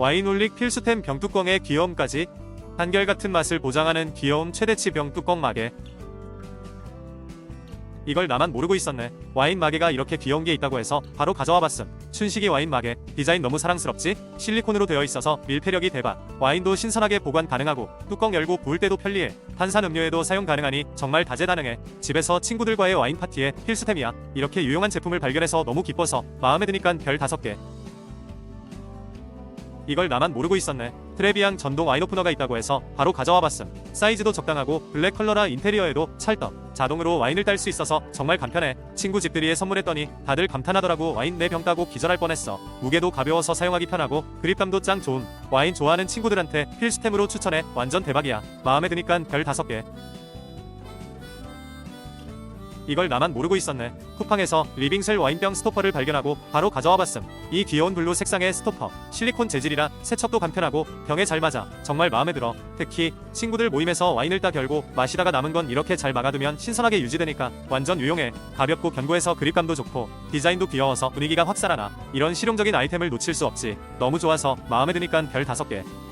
와인올릭 필수템 병뚜껑의 귀여움까지 한결같은 맛을 보장하는 귀여움 최대치 병뚜껑 마개. 이걸 나만 모르고 있었네. 와인 마개가 이렇게 귀여운 게 있다고 해서 바로 가져와 봤음. 춘식이 와인 마개. 디자인 너무 사랑스럽지? 실리콘으로 되어 있어서 밀폐력이 대박. 와인도 신선하게 보관 가능하고 뚜껑 열고 부을 때도 편리해. 탄산 음료에도 사용 가능하니 정말 다재다능해. 집에서 친구들과의 와인 파티에 필수템이야. 이렇게 유용한 제품을 발견해서 너무 기뻐서 마음에 드니깐 별 5개 이걸 나만 모르고 있었네. 트레비앙 전동 와인 오프너가 있다고 해서 바로 가져와 봤음. 사이즈도 적당하고 블랙 컬러라 인테리어에도 찰떡. 자동으로 와인을 딸 수 있어서 정말 간편해. 친구 집들이에 선물했더니 다들 감탄하더라고 와인 4병 따고 기절할 뻔했어. 무게도 가벼워서 사용하기 편하고 그립감도 짱 좋음. 와인 좋아하는 친구들한테 필수템으로 추천해. 완전 대박이야. 마음에 드니깐 별 5개. 이걸 나만 모르고 있었네. 쿠팡에서 리빙셀 와인병 스토퍼를 발견하고 바로 가져와 봤음. 이 귀여운 블루 색상의 스토퍼. 실리콘 재질이라 세척도 간편하고 병에 잘 맞아. 정말 마음에 들어. 특히 친구들 모임에서 와인을 따 결고 마시다가 남은 건 이렇게 잘 막아두면 신선하게 유지되니까 완전 유용해. 가볍고 견고해서 그립감도 좋고 디자인도 귀여워서 분위기가 확 살아나. 이런 실용적인 아이템을 놓칠 수 없지. 너무 좋아서 마음에 드니깐 별 5개.